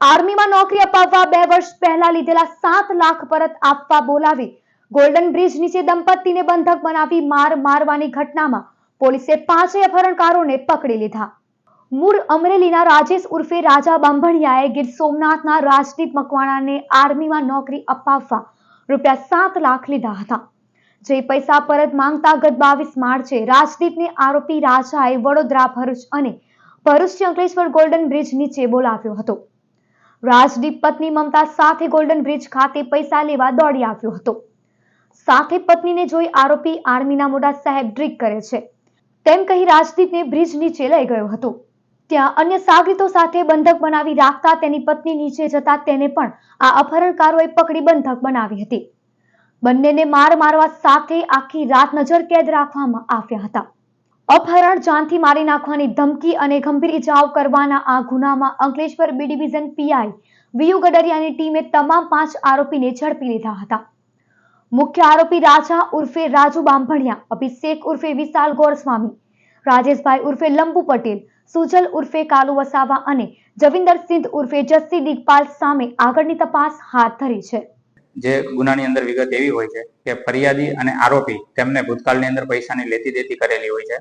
આર્મીમાં નોકરી અપાવવા બે વર્ષ પહેલા લીધેલા સાત લાખ પરત આપવા બોલાવી ગોલ્ડન બ્રિજ નીચે દંપતીને બંધક બનાવી માર મારવાની ઘટનામાં પોલીસે પાંચે અપહરણકારોને પકડી લીધા. મૂળ અમરેલીના રાજેશ ઉર્ફે રાજા બાંભણિયાએ ગીર સોમનાથના રાજદીપ મકવાણાને આર્મીમાં નોકરી અપાવવા રૂપિયા સાત લાખ લીધા હતા. જે પૈસા પરત માંગતા ગત બાવીસ માર્ચે રાજદીપને આરોપી રાજાએ વડોદરા ભરૂચ અને ભરૂચ અંકલેશ્વર ગોલ્ડન બ્રિજ નીચે બોલાવ્યો હતો. રાજદીપ પત્ની મમતા સાથે ગોલ્ડન બ્રિજ ખાતે પૈસા લેવા દોડી આવ્યો હતો. સાથે પત્નીને જોઈ આરોપી આર્મીના મોટા સાહેબ ડ્રીક કરે છે. તેમ કહી રાજદીપને બ્રિજ નીચે લઈ ગયો હતો. ત્યાં અન્ય સાગરીતો સાથે બંધક બનાવી રાખતા તેની પત્ની નીચે જતા તેને પણ આ અપહરણકારોએ પકડી બંધક બનાવી હતી. બંનેને માર મારવા સાથે આખી રાત નજર કેદ રાખવામાં આવ્યા હતા. અપહરણ, જાનથી મારી નાખવાની ધમકી અને ગંભીર ઇજાઓ કરવાના આ ગુનામાં Ankleshwar B division PI V ગડરિયાની ટીમે તમામ પાંચ આરોપીને ઝડપી લીધા હતા. મુખ્ય આરોપી રાજા ઉર્ફે રાજુ બાંભણિયા, અભિષેક ઉર્ફે વિશાલ ગોરસ્વામી, રાજેશભાઈ ઉર્ફે લંબુ પટેલ, સુજલ ઉર્ફે કાલુ વસાવા અને જવિંદર સિંધ ઉર્ફે જસ્સી દિગપાલ સામે આગળની તપાસ હાથ ધરી છે. જે ગુનાની અંદર વિગત એવી હોય છે કે ફરિયાદી અને આરોપી તેમને ભૂતકાળની અંદર પૈસાની લેતી દેતી કરેલી હોય છે.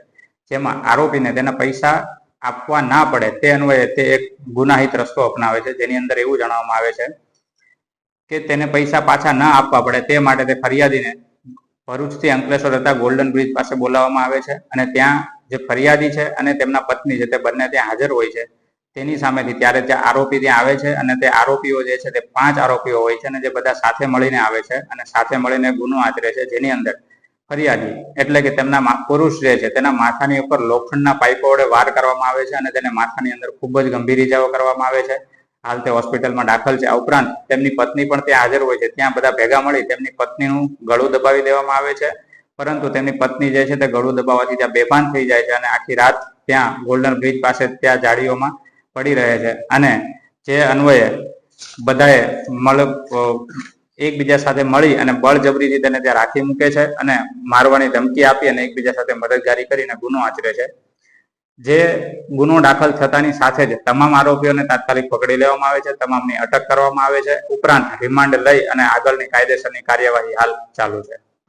જેમાં આરોપીને તેના પૈસા આપવા ના પડે તે અન્વયે તે એક ગુનાહિત રસ્તો અપનાવે છે. જેની અંદર એવું જણાવવામાં આવે છે કે તેને પૈસા પાછા ના આપવા પડે તે માટે તે ફરિયાદીને ભરૂચથી અંકલેશ્વર હતા ગોલ્ડન બ્રિજ પાસે બોલાવવામાં આવે છે અને ત્યાં જે ફરિયાદી છે અને તેમના પત્ની છે તે બંને ત્યાં હાજર હોય છે. તેની સામેથી ત્યારે તે આરોપી ત્યાં આવે છે અને તે આરોપીઓ જે છે તે પાંચ આરોપીઓ હોય છે અને જે બધા સાથે મળીને આવે છે અને સાથે મળીને ગુનો આચરે છે જેની અંદર ફરિયાદી એટલે કે તેમના પુરુષ જે છે તેના માથાની ઉપર લોખંડના પાઇપો વડે વાર કરવામાં આવે છે અને તેને માથાની અંદર ખૂબ જ ગંભીર ઇજાઓ કરવામાં આવે છે. હાલ તે હોસ્પિટલમાં દાખલ છે. આ ઉપરાંત તેમની પત્ની પણ ત્યાં હાજર હોય છે. ત્યાં બધા ભેગા મળી તેમની પત્નીનું ગળું દબાવી દેવામાં આવે છે. પરંતુ તેમની પત્ની જે છે તે ગળું દબાવવાથી ત્યાં બેભાન થઈ જાય છે અને આખી રાત ત્યાં ગોલ્ડન બ્રિજ પાસે ત્યાં જાળીઓમાં પડી રહે છે અને જે અન્વયે બધાએ મળ એકબીજા સાથે મળી અને બળજબરીથી તેને ત્યાં રાખી મૂકે છે અને મારવાની ધમકી આપી અને એકબીજા સાથે મદદગારી કરીને ગુનો આચરે છે. જે ગુનો દાખલ થતાની સાથે જ તમામ આરોપીઓને તાત્કાલિક પકડી લેવામાં આવે છે, તમામની અટક કરવામાં આવે છે, ઉપરાંત રિમાન્ડ લઈ અને આગળની કાયદેસરની કાર્યવાહી હાલ ચાલુ છે.